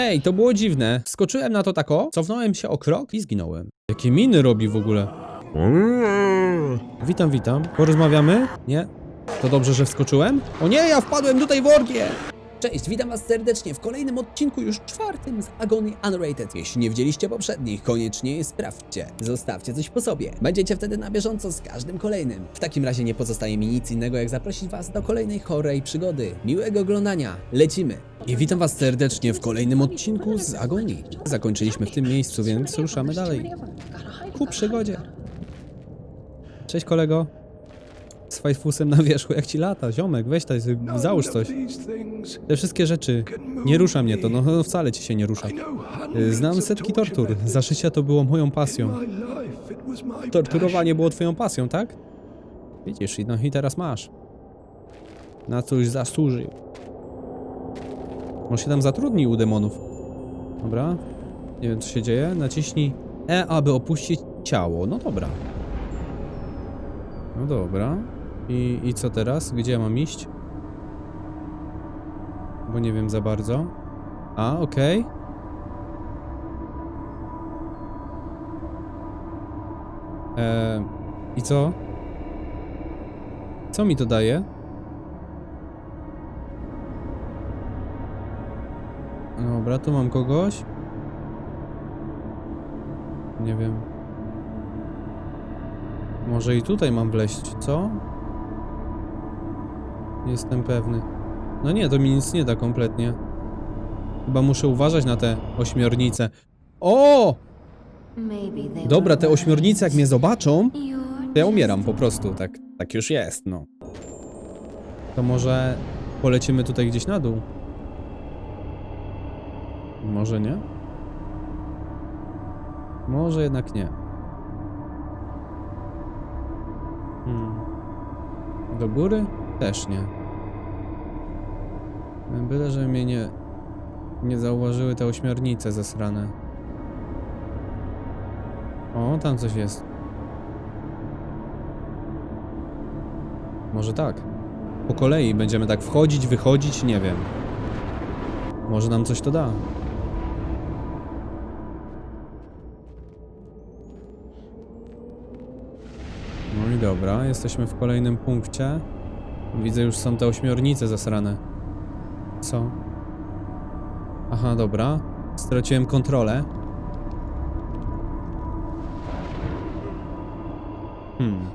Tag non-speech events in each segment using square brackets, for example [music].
Ej, to było dziwne. Skoczyłem na to tako, cofnąłem się o krok i zginąłem. Jakie miny robi w ogóle? Witam, witam. Porozmawiamy? Nie? To dobrze, że wskoczyłem? O nie, ja wpadłem tutaj w orgię! Cześć, witam was serdecznie w kolejnym odcinku, już czwartym z Agony Unrated. Jeśli nie widzieliście poprzednich, koniecznie je sprawdźcie. Zostawcie coś po sobie. Będziecie wtedy na bieżąco z każdym kolejnym. W takim razie nie pozostaje mi nic innego, jak zaprosić was do kolejnej chorej przygody. Miłego oglądania. Lecimy. I witam was serdecznie w kolejnym odcinku z Agonii. Zakończyliśmy w tym miejscu, więc ruszamy dalej. Ku przygodzie. Cześć kolego. Z fajfusem na wierzchu, jak ci lata, ziomek, weź tutaj, załóż coś. Te wszystkie rzeczy, nie rusza mnie to, no, no wcale ci się nie rusza. Y, Znam setki tortur, zaszycia to było moją pasją. Torturowanie było twoją pasją, tak? Widzisz, i- no i teraz masz. Na coś zasłużył. Może się tam zatrudnił u demonów. Dobra. Nie wiem co się dzieje. Naciśnij E, aby opuścić ciało. No dobra. No dobra. I, I co teraz? Gdzie ja mam iść? Bo nie wiem za bardzo. A, okej. Eee, I co? Co mi to daje? Dobra, tu mam kogoś. Nie wiem. Może i tutaj mam wleść, co? Nie Jestem pewny. No nie, to mi nic nie da kompletnie. Chyba muszę uważać na te ośmiornice. O! Dobra, te ośmiornice jak mnie zobaczą, to ja umieram po prostu. Tak, tak już jest, no. To może polecimy tutaj gdzieś na dół? Może nie? Może jednak nie. Hmm. Do góry? Też nie. Byle, że mnie nie, nie zauważyły te ośmiornice zasrane. O, tam coś jest. Może tak. Po kolei będziemy tak wchodzić, wychodzić, nie wiem. Może nam coś to da. No i dobra, jesteśmy w kolejnym punkcie. Widzę, już są te ośmiornice zasrane. Co? Aha, dobra. Straciłem kontrolę. Hmm.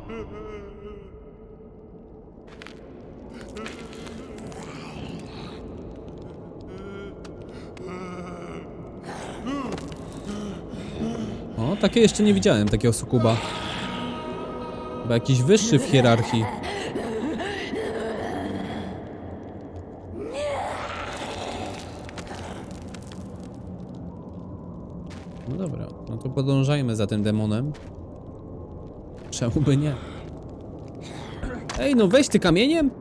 O, takie jeszcze nie widziałem, takiego sukuba. Chyba jakiś wyższy w hierarchii. No dobra, no to podążajmy za tym demonem. Czemu by nie? Ej, no weź ty kamieniem!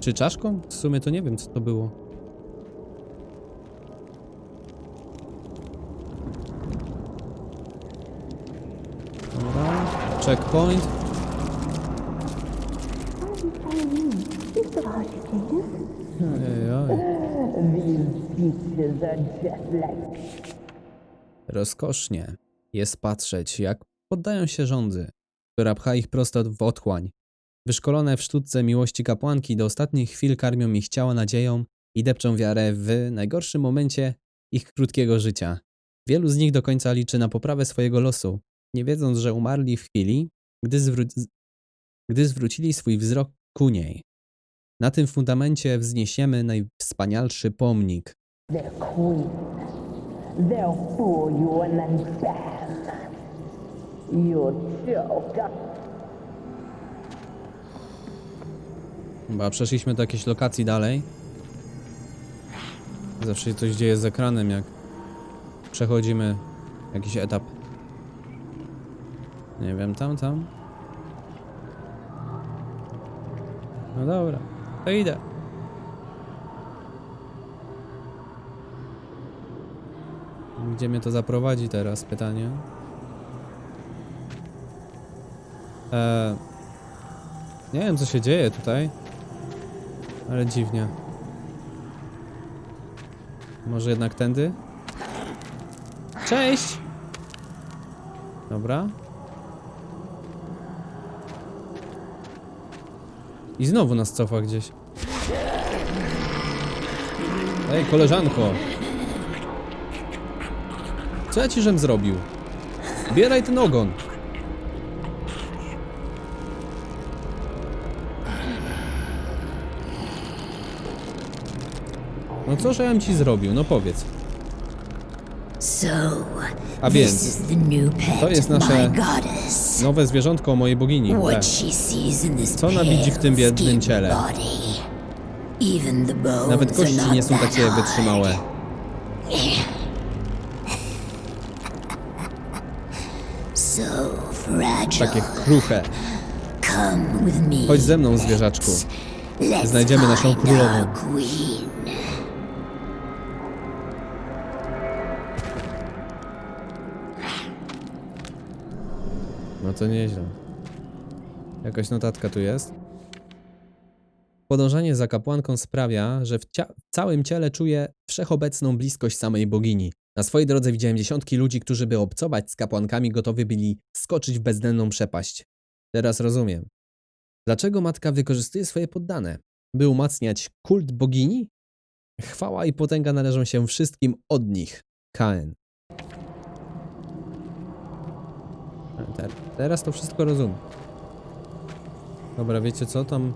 Czy czaszką? W sumie to nie wiem, co to było. Dobra, checkpoint. Ej, oj. Rozkosznie jest patrzeć, jak poddają się rządzy, która pcha ich prosto w otchłań. Wyszkolone w sztuce miłości kapłanki do ostatnich chwil karmią ich ciała nadzieją i depczą wiarę w najgorszym momencie ich krótkiego życia. Wielu z nich do końca liczy na poprawę swojego losu, nie wiedząc, że umarli w chwili, gdy, zwró- gdy zwrócili swój wzrok ku niej. Na tym fundamencie wzniesiemy najwspanialszy pomnik. Queen. They'll fool you and then bam. Chyba przeszliśmy do jakiejś lokacji dalej. Zawsze się coś dzieje z ekranem, jak przechodzimy jakiś etap. Nie wiem, tam, tam. No dobra, to idę. Gdzie mnie to zaprowadzi teraz? Pytanie. Eee, nie wiem, co się dzieje tutaj. Ale dziwnie. Może jednak tędy? Cześć! Dobra. I znowu nas cofa gdzieś. Ej, koleżanko! Co ja ci żem zrobił? Bieraj ten ogon! No co, że ja ci zrobił? No powiedz. A więc, to jest nasze nowe zwierzątko mojej bogini. Tak. Co ona widzi w tym biednym ciele? Nawet kości nie są takie wytrzymałe. Takie kruche. Chodź ze mną, zwierzaczku. Znajdziemy naszą królową. No to nieźle. Jakaś notatka tu jest. Podążanie za kapłanką sprawia, że w, w całym ciele czuję wszechobecną bliskość samej bogini. Na swojej drodze widziałem dziesiątki ludzi, którzy by obcować z kapłankami gotowi byli skoczyć w bezdenną przepaść. Teraz rozumiem. Dlaczego matka wykorzystuje swoje poddane? By umacniać kult bogini? Chwała i potęga należą się wszystkim od nich. Kaen. Te, teraz to wszystko rozumiem. Dobra, wiecie co? Tam.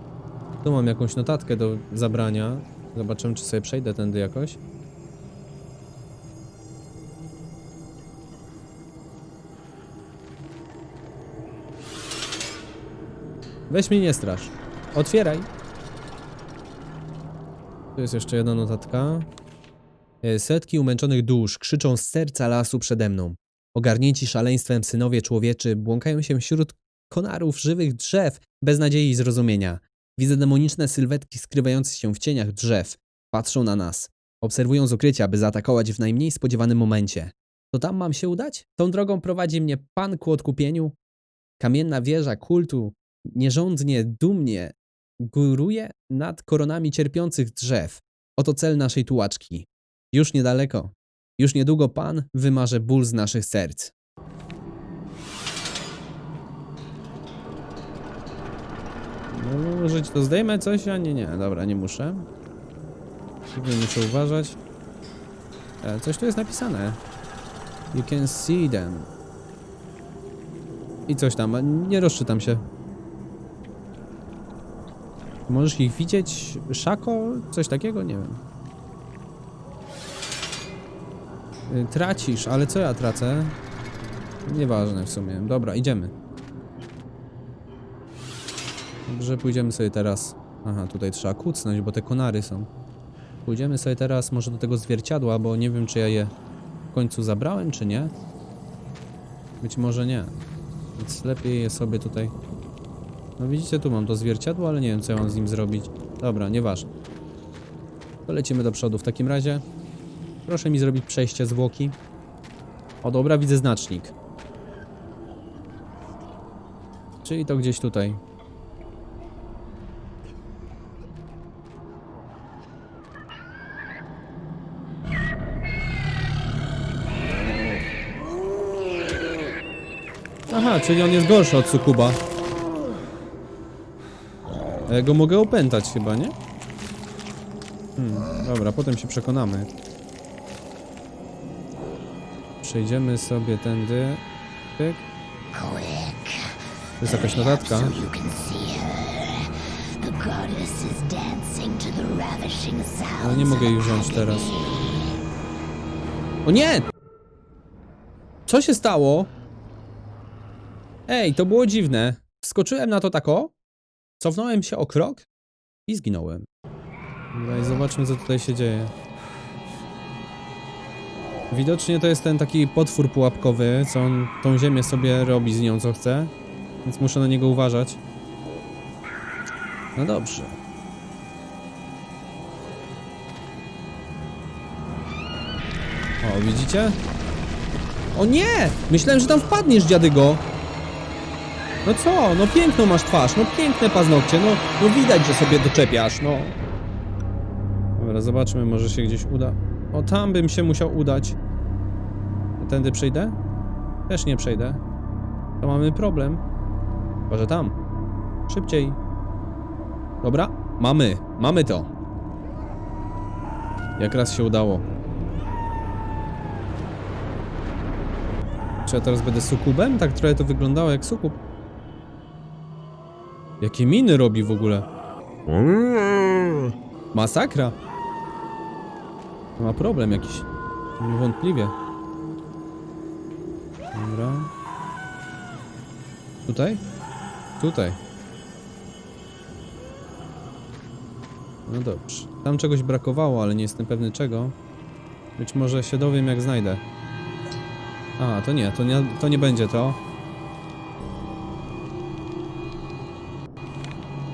Tu mam jakąś notatkę do zabrania. Zobaczymy, czy sobie przejdę tędy jakoś. Weź mnie nie strasz. Otwieraj. Tu jest jeszcze jedna notatka. E, Setki umęczonych dusz krzyczą z serca lasu przede mną. Ogarnięci szaleństwem synowie człowieczy błąkają się wśród konarów żywych drzew bez nadziei i zrozumienia. Widzę demoniczne sylwetki skrywające się w cieniach drzew. Patrzą na nas. Obserwują z ukrycia, by zaatakować w najmniej spodziewanym momencie. To tam mam się udać? Tą drogą prowadzi mnie Pan ku odkupieniu? Kamienna wieża kultu nierządnie, dumnie góruje nad koronami cierpiących drzew. Oto cel naszej tułaczki. Już niedaleko. Już niedługo Pan wymarze ból z naszych serc. No, może ci to zdejmę coś, a nie, nie. Dobra, nie muszę. Tutaj muszę uważać. E, coś tu jest napisane. You can see them. I coś tam, nie rozczytam się. Możesz ich widzieć? Szako? Coś takiego? Nie wiem. Y, Tracisz, ale co ja tracę? Nieważne w sumie. Dobra, idziemy. Dobrze, pójdziemy sobie teraz. Aha, tutaj trzeba kucnąć, bo te konary są. Pójdziemy sobie teraz może do tego zwierciadła, bo nie wiem, czy ja je w końcu zabrałem, czy nie. Być może nie. Więc lepiej je sobie tutaj. No widzicie, tu mam to zwierciadło, ale nie wiem, co ja mam z nim zrobić. Dobra, nieważne. To lecimy do przodu w takim razie. Proszę mi zrobić przejście zwłoki. O dobra, widzę znacznik. Czyli to gdzieś tutaj. Aha, czyli on jest gorszy od Sukuba. Ja go mogę opętać chyba, nie? Hmm, dobra, potem się przekonamy. Przejdziemy sobie tędy. Pyk. To jest jakaś notatka. Ale nie mogę jej wziąć teraz. O nie! Co się stało? Ej, to było dziwne. Wskoczyłem na to tako, cofnąłem się o krok i zginąłem. Dobra, i zobaczmy co tutaj się dzieje. Widocznie to jest ten taki potwór pułapkowy, co on tą ziemię sobie robi z nią co chce, więc muszę na niego uważać. No dobrze. O, widzicie? O nie! Myślałem, że tam wpadniesz, dziadygo. No co? No piękną masz twarz, no piękne paznokcie, no, no widać, że sobie doczepiasz, no. Dobra, zobaczmy, może się gdzieś uda. O, tam bym się musiał udać. Tędy przejdę? Też nie przejdę. To mamy problem. Chyba, że tam. Szybciej. Dobra, mamy. Mamy to. Jak raz się udało. Czy ja teraz będę sukubem? Tak trochę to wyglądało jak sukub. Jakie miny robi w ogóle? Masakra. Ma problem jakiś. Niewątpliwie. Dobra. Tutaj? Tutaj. No dobrze. Tam czegoś brakowało, ale nie jestem pewny czego. Być może się dowiem jak znajdę. A, to nie, to nie, to nie będzie to.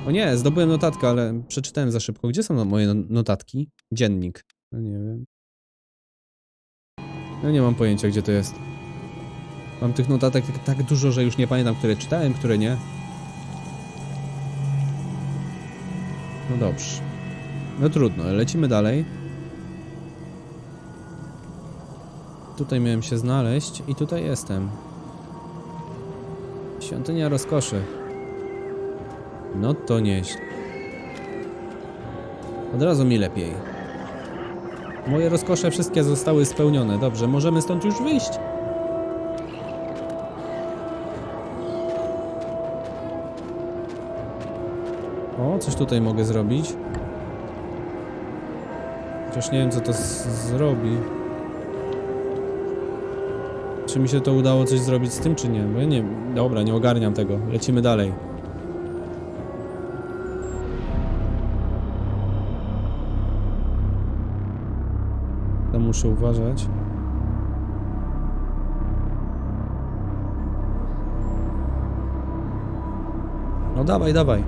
O nie, zdobyłem notatkę, ale przeczytałem za szybko. Gdzie są no- moje no- notatki? Dziennik. No nie wiem. No nie mam pojęcia, gdzie to jest. Mam tych notatek tak, tak dużo, że już nie pamiętam, które czytałem, które nie. No dobrze. No trudno, lecimy dalej. Tutaj miałem się znaleźć i tutaj jestem. Świątynia rozkoszy. No to nieźle. Od razu mi lepiej. Moje rozkosze wszystkie zostały spełnione. Dobrze, możemy stąd już wyjść. O, coś tutaj mogę zrobić. Chociaż nie wiem, co to zrobi. Czy mi się to udało coś zrobić z tym, czy nie? Bo ja nie Dobra, nie ogarniam tego. Lecimy dalej. Muszę uważać. No dawaj, dawaj.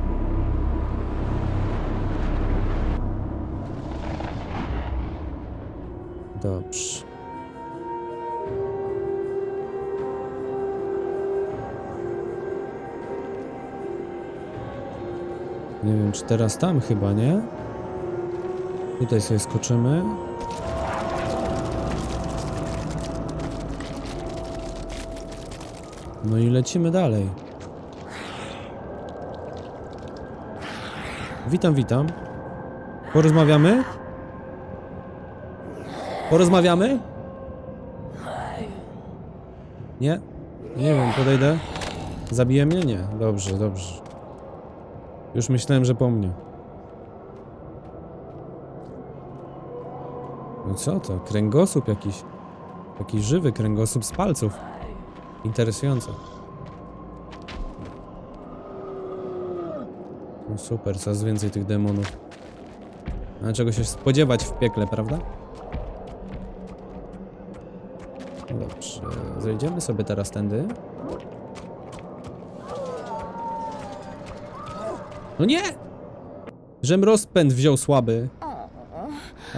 Dobrze. Nie wiem, czy teraz tam chyba, nie? Tutaj sobie skoczymy. No i lecimy dalej. Witam, witam. Porozmawiamy? Porozmawiamy? Nie? Nie wiem, podejdę. Zabije mnie? Nie. Dobrze, dobrze. Już myślałem, że po mnie. No co to? Kręgosłup jakiś. Jakiś żywy kręgosłup z palców. Interesujące. No super, coraz więcej tych demonów. Ale czego się spodziewać w piekle, prawda? No dobrze, zejdziemy sobie teraz tędy. No nie! Żem rozpęd wziął słaby.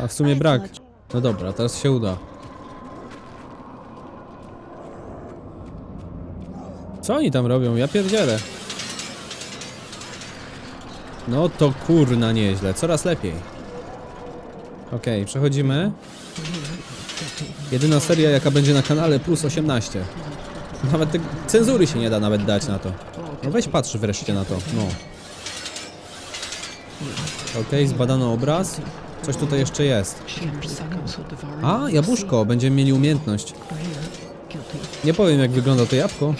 A w sumie brak. No dobra, teraz się uda. Co oni tam robią? Ja pierdzielę. No to kurna nieźle, coraz lepiej. Okej, przechodzimy. Jedyna seria jaka będzie na kanale plus 18. Nawet te cenzury się nie da nawet dać na to. No weź patrz wreszcie na to, no. Okej, zbadano obraz. Coś tutaj jeszcze jest. A, jabłuszko, będziemy mieli umiejętność. Nie powiem jak wygląda to jabłko.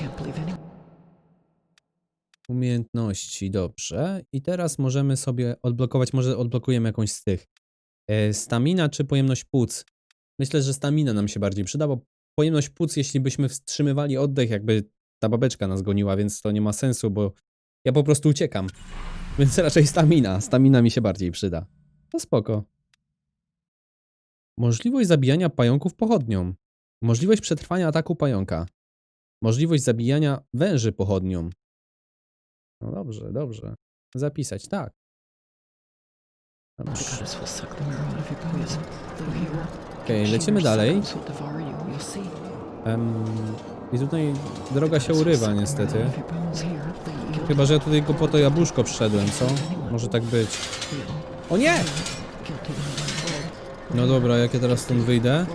Umiejętności, dobrze. I teraz możemy sobie odblokować, może odblokujemy jakąś z tych. E, stamina czy pojemność płuc? Myślę, że stamina nam się bardziej przyda, bo pojemność płuc, jeśli byśmy wstrzymywali oddech, jakby ta babeczka nas goniła, więc to nie ma sensu, bo ja po prostu uciekam. [laughs] Więc raczej stamina. Stamina mi się bardziej przyda. To spoko. Możliwość zabijania pająków pochodnią. Możliwość przetrwania ataku pająka. Możliwość zabijania węży pochodnią. No dobrze, dobrze. Zapisać, tak. Dobrze. Okej, lecimy dalej. Em, I tutaj droga się urywa niestety. Chyba, że ja tutaj tylko po to jabłuszko przyszedłem, co? Może tak być. O nie! No dobra, jak ja teraz stąd wyjdę,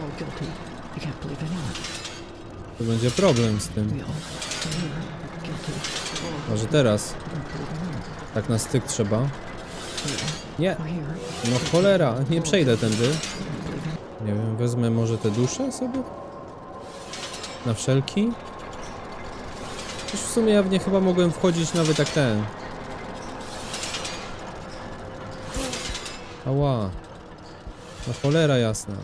to będzie problem z tym. Może teraz. Tak na styk trzeba. Nie, no cholera, nie przejdę tędy. Nie wiem, wezmę może te dusze sobie? Na wszelki? Już w sumie ja w nie chyba mogłem wchodzić nawet jak ten. Ała. No cholera jasna.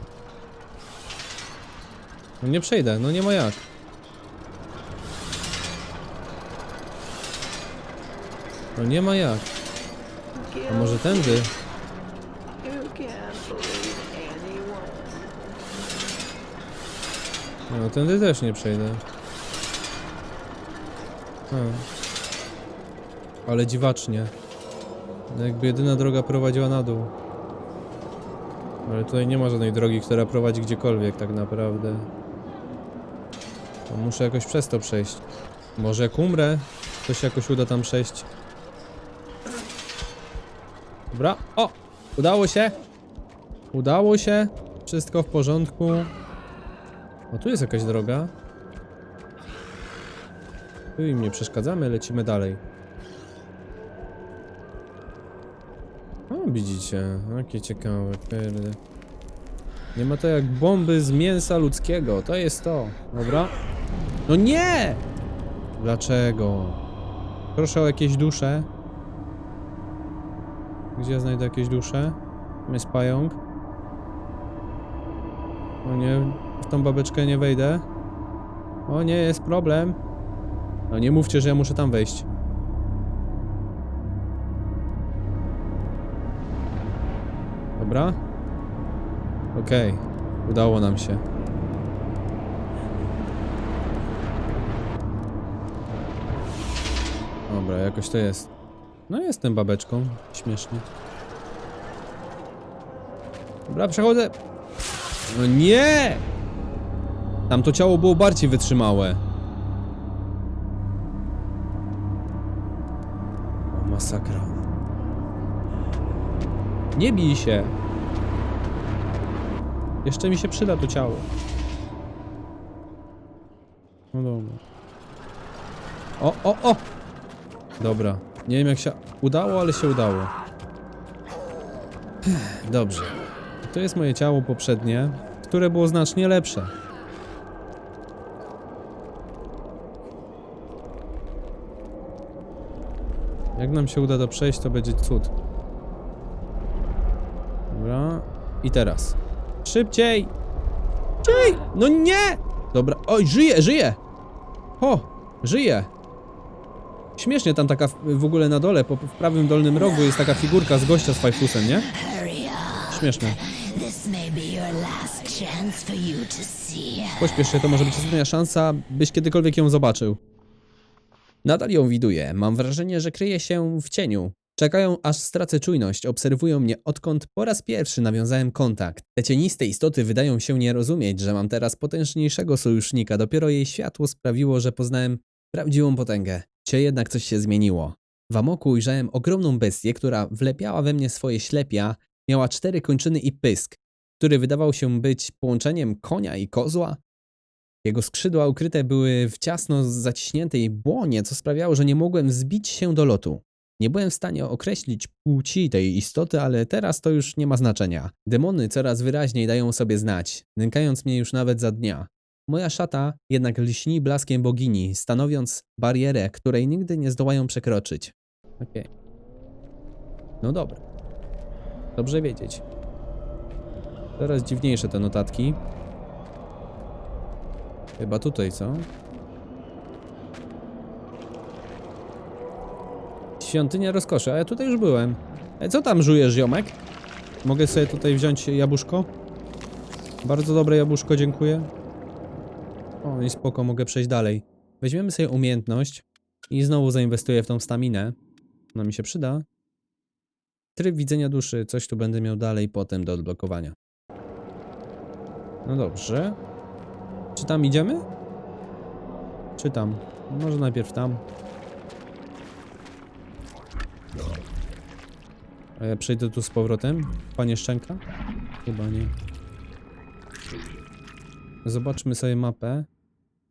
No nie przejdę, no nie ma jak. No nie ma jak. A może tędy? No tędy też nie przejdę. Hmm. Ale dziwacznie. No Jakby jedyna droga prowadziła na dół. Ale tutaj nie ma żadnej drogi, która prowadzi gdziekolwiek tak naprawdę. To muszę jakoś przez to przejść. Może jak umrę, to się jakoś uda tam przejść. Dobra. O! Udało się! Udało się! Wszystko w porządku. O, tu jest jakaś droga. Tu im nie przeszkadzamy, lecimy dalej. O, widzicie, jakie ciekawe, kurde. Nie ma to jak bomby z mięsa ludzkiego, to jest to. Dobra. No nie! Dlaczego? Proszę o jakieś dusze. Gdzie ja znajdę jakieś dusze? Tam jest pająk. O nie, w tą babeczkę nie wejdę. O nie, jest problem. No nie mówcie, że ja muszę tam wejść. Dobra. Okej, udało nam się. Dobra, jakoś to jest. No jestem babeczką, śmiesznie. Dobra, przechodzę. No nie! Tam to ciało było bardziej wytrzymałe. O, masakra. Nie bij się. Jeszcze mi się przyda to ciało. No dobra. O, o, o! Dobra. Nie wiem jak się udało, ale się udało. Dobrze. To jest moje ciało poprzednie, które było znacznie lepsze. Jak nam się uda to przejść, to będzie cud. Dobra. I teraz. Szybciej! Szybciej! No nie! Dobra. Oj, żyje, żyje! O! Żyje! Śmiesznie tam taka w, ogóle na dole, po, w prawym dolnym rogu jest taka figurka z gościa z fajfusem, nie? Śmieszne. Pośpiesz się, to może być ostatnia szansa, byś kiedykolwiek ją zobaczył. Nadal ją widuję. Mam wrażenie, że kryje się w cieniu. Czekają, aż stracę czujność. Obserwują mnie, odkąd po raz pierwszy nawiązałem kontakt. Te cieniste istoty wydają się nie rozumieć, że mam teraz potężniejszego sojusznika. Dopiero jej światło sprawiło, że poznałem prawdziwą potęgę. Cie jednak coś się zmieniło. W amoku ujrzałem ogromną bestię, która wlepiała we mnie swoje ślepia, miała cztery kończyny i pysk, który wydawał się być połączeniem konia i kozła. Jego skrzydła ukryte były w ciasno zaciśniętej błonie, co sprawiało, że nie mogłem zbić się do lotu. Nie byłem w stanie określić płci tej istoty, ale teraz to już nie ma znaczenia. Demony coraz wyraźniej dają sobie znać, nękając mnie już nawet za dnia. Moja szata jednak lśni blaskiem bogini, stanowiąc barierę, której nigdy nie zdołają przekroczyć. Okej. No dobra. Dobrze wiedzieć. Coraz dziwniejsze te notatki. Chyba tutaj, co? Świątynia rozkoszy, a ja tutaj już byłem. E, co tam żujesz, ziomek? Mogę sobie tutaj wziąć jabłuszko? Bardzo dobre jabłuszko, dziękuję. O, i spoko, mogę przejść dalej. Weźmiemy sobie umiejętność i znowu zainwestuję w tą staminę. Ona mi się przyda. Tryb widzenia duszy, coś tu będę miał dalej potem do odblokowania. No dobrze. Czy tam idziemy? Czy tam? Może najpierw tam. A ja przejdę tu z powrotem? Panie Szczęka? Chyba nie. Zobaczmy sobie mapę.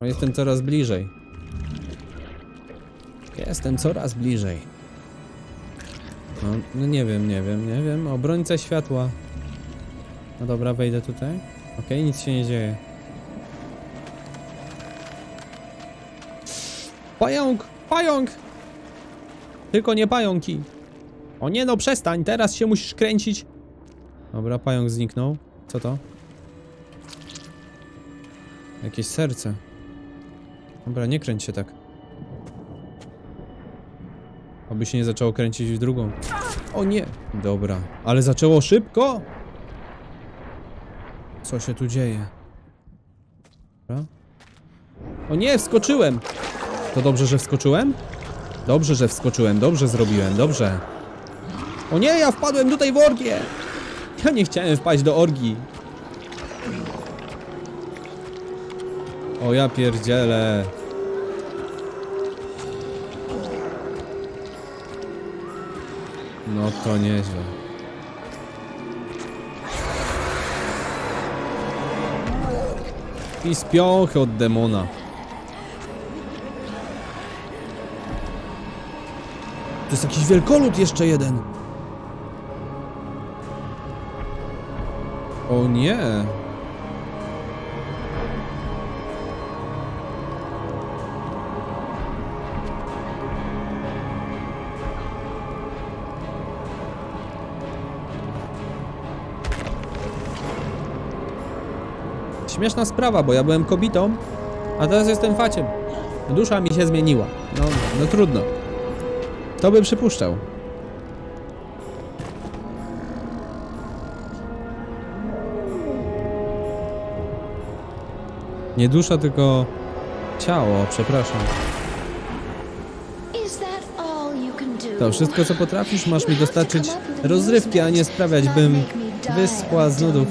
Jestem coraz bliżej. Jestem coraz bliżej. No, no nie wiem, nie wiem, nie wiem. Obrońca światła. No dobra, wejdę tutaj. Okej, nic się nie dzieje. Pająk! Pająk! Tylko nie pająki. O nie no, przestań, teraz się musisz kręcić. Dobra, pająk zniknął. Co to? Jakieś serce. Dobra, nie kręć się tak. Oby się nie zaczęło kręcić w drugą. O nie! Dobra, ale zaczęło szybko! Co się tu dzieje? Dobra. O nie, wskoczyłem! To dobrze, że wskoczyłem? Dobrze, że wskoczyłem, dobrze zrobiłem, dobrze. O nie, ja wpadłem tutaj w orgię! Ja nie chciałem wpaść do orgii. O ja pierdzielę. No to nieźle. I spiąchy od demona. To jest jakiś wielkolud jeszcze jeden. O nie! Śmieszna sprawa, bo ja byłem kobietą, a teraz jestem faciem. Dusza mi się zmieniła. No, no trudno. Kto by przypuszczał? Nie dusza, tylko ciało, przepraszam. To wszystko, co potrafisz, masz mi dostarczyć rozrywki, a nie sprawiać, bym wyschła z nudów.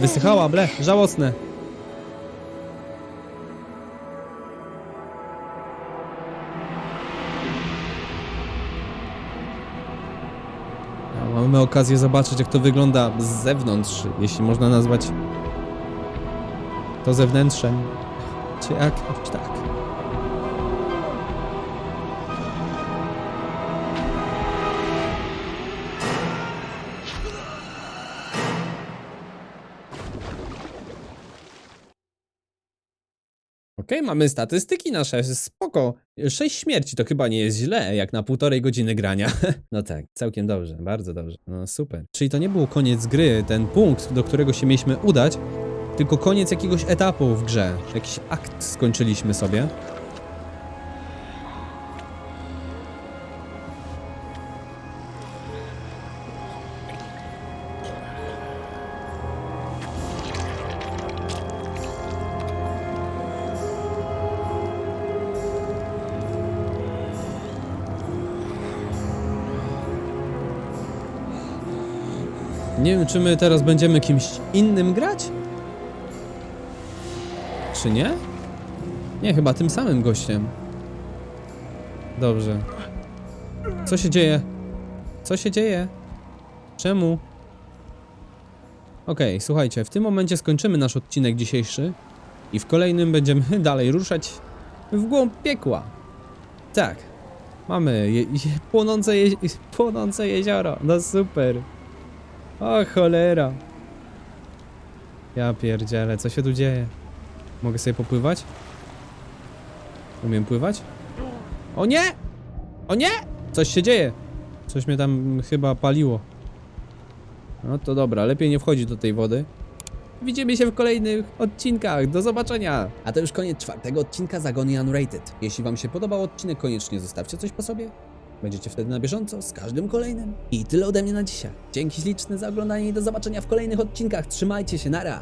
Wysychała, ble, żałosne. Mamy okazję zobaczyć, jak to wygląda z zewnątrz, jeśli można nazwać to zewnętrzem. Czy jakoś tak. Okej, mamy statystyki nasze, spoko. Sześć śmierci to chyba nie jest źle, jak na półtorej godziny grania. [laughs] No tak, całkiem dobrze, bardzo dobrze. No super. Czyli to nie był koniec gry, ten punkt, do którego się mieliśmy udać, tylko koniec jakiegoś etapu w grze. Jakiś akt skończyliśmy sobie. Nie wiem, czy my teraz będziemy kimś innym grać? Czy nie? Nie, chyba tym samym gościem. Dobrze. Co się dzieje? Co się dzieje? Czemu? Okej, słuchajcie, w tym momencie skończymy nasz odcinek dzisiejszy i w kolejnym będziemy [laughs] dalej ruszać w głąb piekła. Tak. Mamy je, je, płonące, je, płonące jezioro. No super. O cholera. Ja pierdzielę, co się tu dzieje? Mogę sobie popływać? Umiem pływać? O nie! O nie! Coś się dzieje! Coś mnie tam chyba paliło. No to dobra, lepiej nie wchodzić do tej wody. Widzimy się w kolejnych odcinkach. Do zobaczenia! A to już koniec czwartego odcinka Zagony Unrated. Jeśli wam się podobał odcinek, koniecznie zostawcie coś po sobie. Będziecie wtedy na bieżąco z każdym kolejnym. I tyle ode mnie na dzisiaj. Dzięki śliczne za oglądanie i do zobaczenia w kolejnych odcinkach. Trzymajcie się, nara!